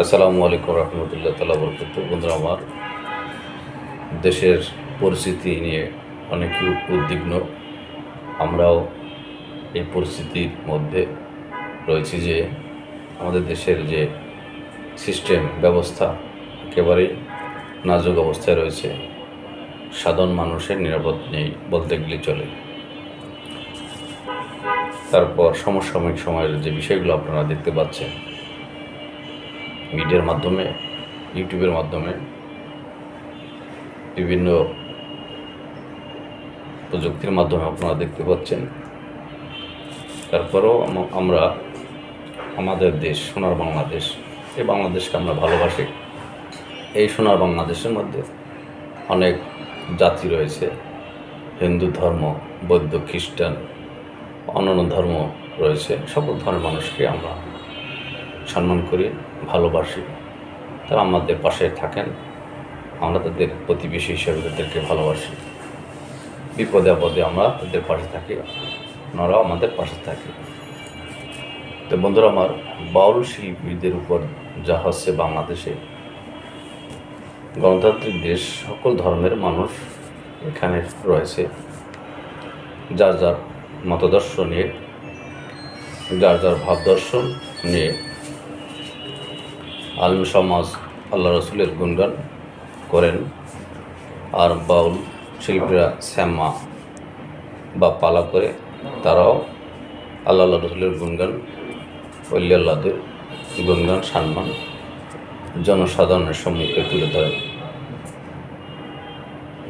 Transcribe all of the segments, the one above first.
আসসালামু আলাইকুম রহমতুল্লাহ তালা বরকত। বন্ধুরা, আমার দেশের পরিস্থিতি নিয়ে অনেকে উদ্বিগ্ন। আমরাও এই পরিস্থিতির মধ্যে রয়েছি যে আমাদের দেশের যে সিস্টেম, ব্যবস্থা একেবারেই নাজুক অবস্থায় রয়েছে। সাধারণ মানুষের নিরাপদ নেই বলতে গেলে চলে। তারপর সমসাময়িক সময়ের যে বিষয়গুলো আপনারা দেখতে পাচ্ছেন মিডিয়ার মাধ্যমে, ইউটিউবের মাধ্যমে বিভিন্ন প্রযুক্তির মাধ্যমে আপনারা দেখতে পাচ্ছেন। তারপরেও আম- আমরা আমাদের দেশ, সোনার বাংলাদেশ, এই বাংলাদেশকে আমরা ভালোবাসি। এই সোনার বাংলাদেশের মধ্যে অনেক জাতি রয়েছে, হিন্দু ধর্ম, বৌদ্ধ, খ্রিস্টান, অন্যান্য ধর্ম রয়েছে। সকল ধর্মের মানুষকে আমরা সম্মান করি। ভালোবাসি। তারা আমাদের পাশে থাকেন। আমরা তাদের প্রতিবেশী হিসেবে তাদেরকে ভালোবাসি। বিপদে আপদে আমরা তাদের পাশে থাকি। ওনারাও আমাদের পাশে থাকে। তো বন্ধুরা, আমার বাউল শিল্পীদের উপর যা হচ্ছে বাংলাদেশে, গণতান্ত্রিক দেশ, সকল ধর্মের মানুষ এখানে রয়েছে। যার যার মতদর্শ নিয়ে, যার যার ভাবদর্শন নিয়ে আলম সমাজ আল্লাহ রসুলের গুণগান করেন। আর বাউল শিল্পীরা শ্যামা বা পালা করে, তারাও আল্লাহ আল্লাহ রসুলের গুণগান অলি আল্লাহদের গুণগান, সম্মান জনসাধারণের সম্মুখে তুলে ধরেন।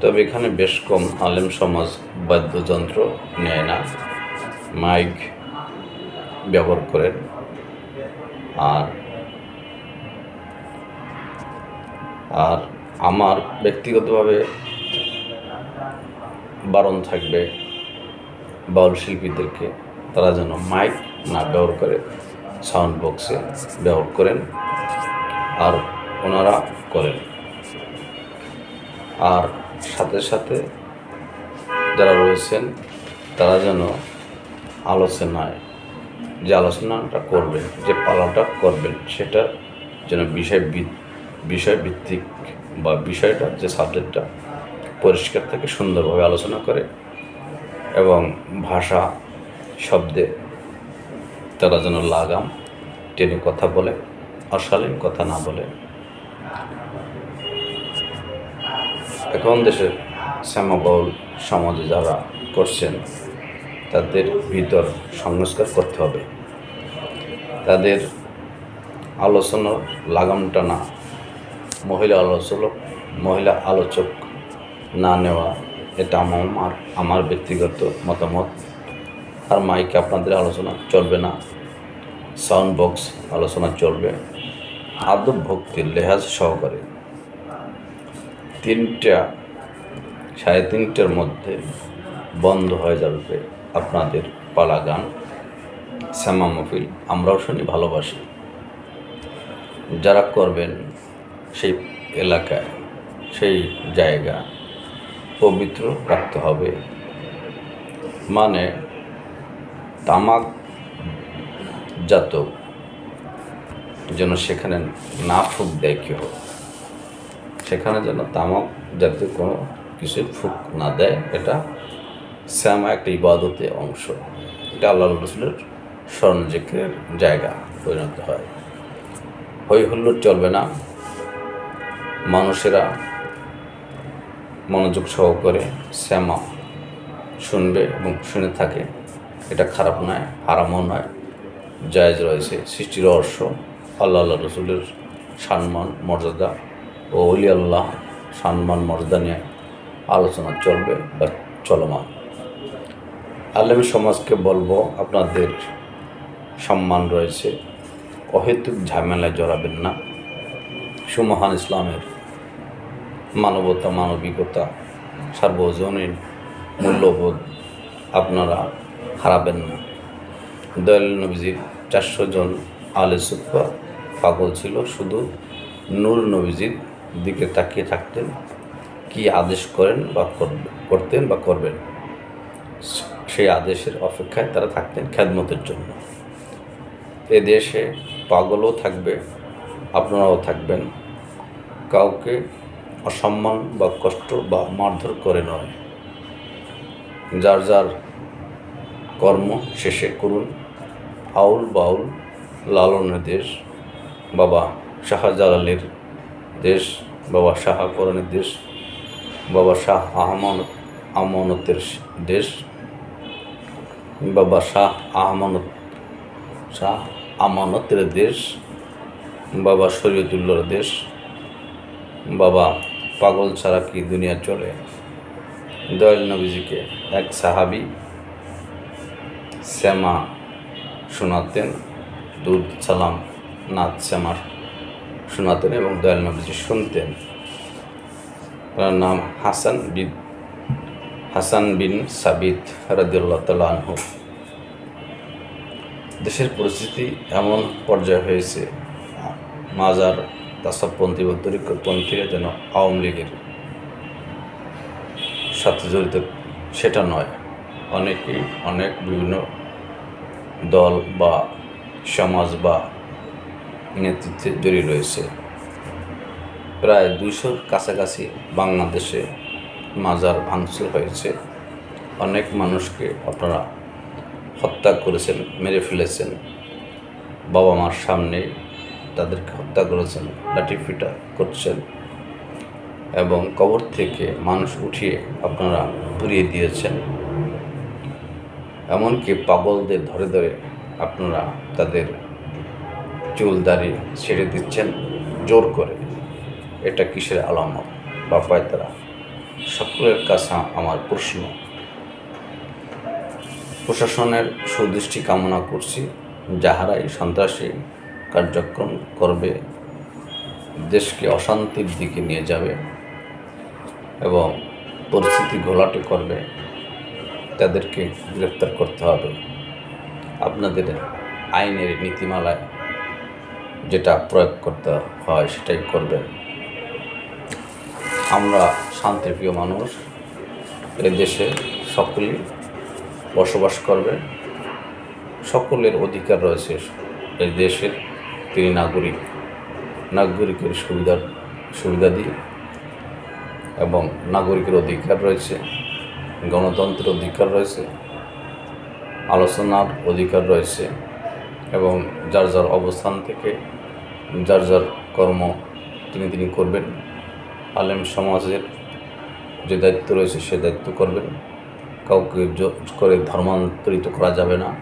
তবে এখানে বেশ কম আলেম সমাজ বাদ্যযন্ত্র নেয় না, মাইক ব্যবহার করেন। আর আর আমার ব্যক্তিগতভাবে বারণ থাকবে বাউল শিল্পীদেরকে তারা যেন মাইক না ব্যবহার করে সাউন্ড বক্সে ব্যবহার করেন আর ওনারা করেন। আর সাথে সাথে যারা রয়েছেন, তারা যেন আলোচনায় যে আলোচনাটা করবেন, যে পালাটা করবেন, সেটা যেন বিষয় ভিত- বিষয় ভিত্তিক বা বিষয়টা, যে সাবজেক্টটা পরিষ্কার থেকে সুন্দরভাবে আলোচনা করে এবং ভাষা, শব্দে তারা যেন লাগাম, টেনে কথা বলে, অশালীন কথা না বলে। এখন দেশের শ্যামাবল সমাজে যারা করছেন, তাদের ভিতর সংস্কার করতে হবে। তাদের আলোচনার লাগামটা না মহিলা আলোচক মহিলা আলোচক না নেওয়া, এটা আমার আমার ব্যক্তিগত মতামত। আর মাইকে আপনাদের আলোচনা চলবে না। সাউন্ড বক্স আলোচনা চলবে। আদব ভক্তির লেহাজ সহকারে। তিনটা, সাড়ে তিনটার মধ্যে বন্ধ হয়ে যাবে আপনাদের পালা গান। শ্যামা মফিল, আমরাও শুনি, ভালোবাসি। যারা করবেন সেই এলাকায়, সেই জায়গা পবিত্র রাখতে হবে। মানে তামাক জাত যেন সেখানে না ফুক দেয় কেউ। সেখানে যেন তামাক জাতীয় কোনো কিছু ফুক না দেয়, এটা শ্যামা একটা ইবাদতে অংশ। এটা আল্লাহ রসুলের স্মরণজিকের জায়গা পরিণত হয়। হই হুল্লোড় চলবে না। মানুষেরা মনোযোগ সহকারে শ্যামা শুনবে এবং শুনে থাকে। এটা খারাপ নয়, হারামও নয়। জায়জ রয়েছে। সৃষ্টির রহস্য, আল্লাহ আল্লাহ রসুলের সম্মান, মর্যাদা ও অলি আল্লাহ সম্মান, মর্যাদা নিয়ে আলোচনা চলবে বা চলমান। আলেমী সমাজকে বলব, আপনাদের সম্মান রয়েছে। অহেতুক ঝামেলায় জড়াবেন না। সুমহান ইসলামের মানবতা, মানবিকতা, সার্বজনীন মূল্যবোধ আপনারা হারাবেন না। দয়াল নবীজির চারশো জন আলে সুফা পাগল ছিল, শুধু নূর নবীজির দিকে তাকিয়ে থাকতেন, কি আদেশ করেন বা করতেন বা করবেন। সেই আদেশের অপেক্ষায় তারা থাকতেন খ্যাদমতের জন্য। এ দেশে পাগলও থাকবে, আপনারাও থাকবেন। কাউকে অসম্মান বা কষ্ট বা মারধর করে নয়। যার যার কর্ম শেষে করুন। আউল বাউল লালনের দেশ বাবা শাহজালালের দেশ বাবা শাহ করণের দেশ বাবা শাহ আহমানত আমানতের দেশ বাবা শাহ আহমানত শাহ আমানতের দেশ বাবা শরীয়তুল্লাহর দেশ বাবা পাগল ছাড়া কি দুনিয়া চলে? দয়াল নবীজিকে এক সাহাবি শ্যামা শোনাতেন, দুধ সালাম নাথ শ্যামার শোনাতেন এবং দয়াল নবীজি শুনতেন। তার নাম হাসান বিন হাসান বিন সাবিত রাদিউল্লাহ তালা আনহু। দেশের পরিস্থিতি এমন পর্যায়ে হয়েছে, মাজার তাসবপন্থী বা তরিকপন্থীরা যেন আওয়ামী লীগের সাথে জড়িত, সেটা নয়। অনেকেই, অনেক বিভিন্ন দল বা সমাজ বা নেতৃত্বে জড়িয়ে রয়েছে। প্রায় দুইশোর কাছাকাছি বাংলাদেশে মাজার ভাঙচুর হয়েছে। অনেক মানুষকে আপনারা হত্যা করেছেন, মেরে ফেলেছেন। বাবা মার সামনে তাদেরকে হত্যা করেছেন লাঠি পিটা করছেন এবং কবর থেকে মানুষ উঠিয়ে আপনারা পুড়িয়ে দিয়েছেন। এমনকি পাগলদের ধরে ধরে আপনারা তাদের চুল দাড়ি ছেড়ে দিচ্ছেন, জোর করে। এটা কিসের আলামত? বা পায়তারা সকলের কাছে আমার প্রশ্ন। প্রশাসনের সুদৃষ্টি কামনা করছি। যাহারাই সন্ত্রাসী কার্যক্রম করবে, দেশকে অশান্তির দিকে নিয়ে যাবে এবং পরিস্থিতি ঘোলাটে করবে, তাদেরকে গ্রেপ্তার করতে হবে। আপনাদের আইনের নীতিমালায় যেটা প্রয়োগ করতে হয় সেটাই করবেন। আমরা শান্তিপ্রিয় মানুষ, এ দেশে সকলেই বসবাস করবে, সকলের অধিকার রয়েছে এই দেশের। তিনি নাগরিক। নাগরিকের সুবিধার, সুবিধা দিয়ে এবং নাগরিকের অধিকার রয়েছে, গণতন্ত্রের অধিকার রয়েছে, আলোচনার অধিকার রয়েছে এবং যার যার অবস্থান থেকে যার যার কর্ম তিনি তিনি করবেন। আলেম সমাজের যে দায়িত্ব রয়েছে সে দায়িত্ব করবেন। কাউকে জোর করে ধর্মান্তরিত করা যাবে না।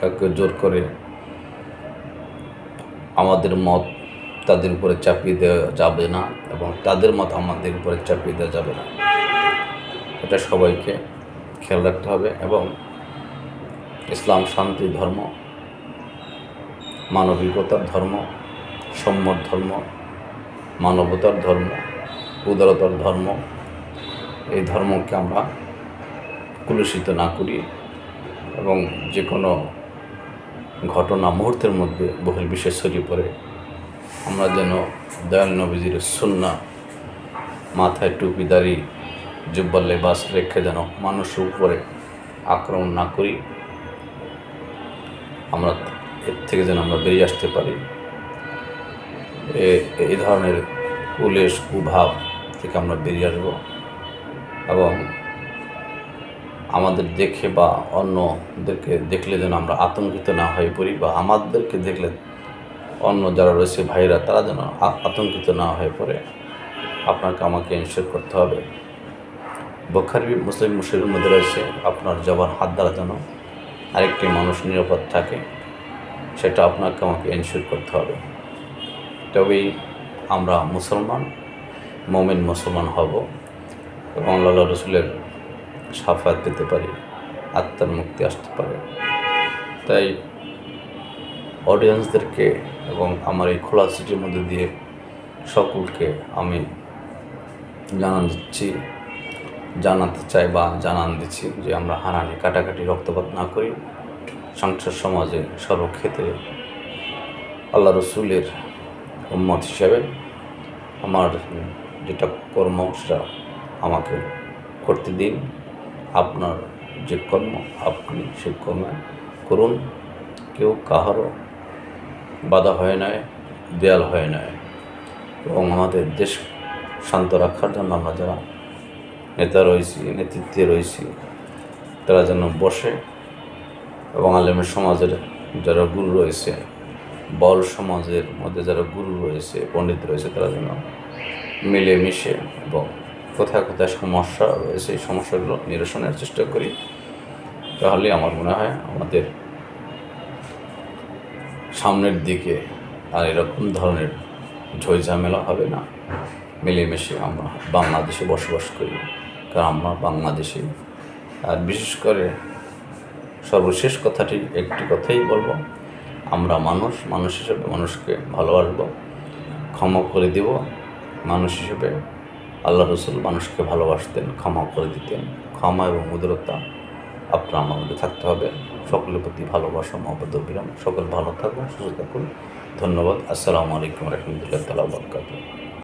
কাউকে জোর করে আমাদের মত তাদের উপরে চাপিয়ে দেওয়া যাবে না এবং তাদের মত আমাদের উপরে চাপিয়ে দেওয়া যাবে না। এটা সবাইকে খেয়াল রাখতে হবে এবং ইসলাম শান্তি ধর্ম, মানবিকতার ধর্ম, সম্যর ধর্ম, মানবতার ধর্ম, উদারতার ধর্ম, এই ধর্মকে আমরা কুলুষিত না করি এবং যে কোনো ঘটনা মুহূর্তের মধ্যে বহির্বিশ্বে ছড়িয়ে পড়ে। আমরা যেন দয়াল নবীজির সুন্না মাথায় টুপি দাড়ি, জুব্বা লেবাস রেখে যেন মানুষের উপরে আক্রমণ না করি, আমরা এর থেকে যেন আমরা বেরিয়ে আসতে পারি। এই ধরনের কুলেশ কুভাব থেকে আমরা বেরিয়ে আসব এবং আমাদের দেখে বা অন্যদেরকে দেখলে যেন আমরা আতঙ্কিত না হয়ে পড়ি বা আমাদেরকে দেখলে অন্য যারা রয়েছে ভাইরা তারা যেন আতঙ্কিত না হয়ে পড়ে। আপনাকে আমাকে ইনশিওর করতে হবে। বখারি মুসলিম মুসলিমের মধ্যে রয়েছে, আপনার জবান হাত দ্বারা যেন আরেকটি মানুষ নিরাপদ থাকে, সেটা আপনাকে আমাকে ইনশিওর করতে হবে। তবেই আমরা মুসলমান, মোমেন মুসলমান হব এবং আল্লাহ রসুলের সাফাত পেতে পারি, আত্মার মুক্তি আসতে পারে। তাই অডিয়েন্সদেরকে এবং আমার এই খোলা সিটির মধ্যে দিয়ে সকলকে আমি জানান দিচ্ছি, জানাতে চাই বা জানান দিচ্ছি যে আমরা হানানি কাটাকাটি, রক্তপাত না করি। সংসার সমাজে সর্বক্ষেত্রে আল্লাহ রসুলের উম্মত হিসাবে আমার যেটা কর্ম, সেটা আমাকে করতে দিন। আপনার যে কর্ম, আপনি সে কর্মে করুন। কেউ কাহারও বাধা হয় নাই, দেয়াল হয় নাই। এবং আমাদের দেশ শান্ত রাখার জন্য আমরা যারা নেতা রয়েছি, নেতৃত্বে রয়েছি, তারা যেন বসে এবং আলেমের সমাজের যারা গুরু রয়েছে বল সমাজের মধ্যে যারা গুরু রয়েছে, পণ্ডিত রয়েছে, তারা যেন মিলেমিশে এবং কোথায় কোথায় সমস্যা রয়েছে, এই সমস্যাগুলো নিরসনের চেষ্টা করি। তাহলে আমার মনে হয় আমাদের সামনের দিকে আর এরকম ধরনের ঝই ঝামেলা হবে না। মিলেমিশে আমরা বাংলাদেশে বসবাস করি, কারণ আমরা বাংলাদেশি। আর বিশেষ করে সর্বশেষ কথাটি, একটি কথাই বলব, আমরা মানুষ মানুষ হিসেবে মানুষকে ভালোবাসবো, ক্ষমা করে দিব, মানুষ হিসেবে আল্লাহ রসুল মানুষকে ভালোবাসতেন, ক্ষমা করে দিতেন। ক্ষমা এবং মধুরতা আপনার আমাদের থাকতে হবে। সকলের প্রতি ভালোবাসা, মহব্বত বিরাম। সকল ভালো থাকুন, সুস্থ থাকুন। ধন্যবাদ। আসসালামু আলাইকুম রহমতুল্লাহ তালা বরকাত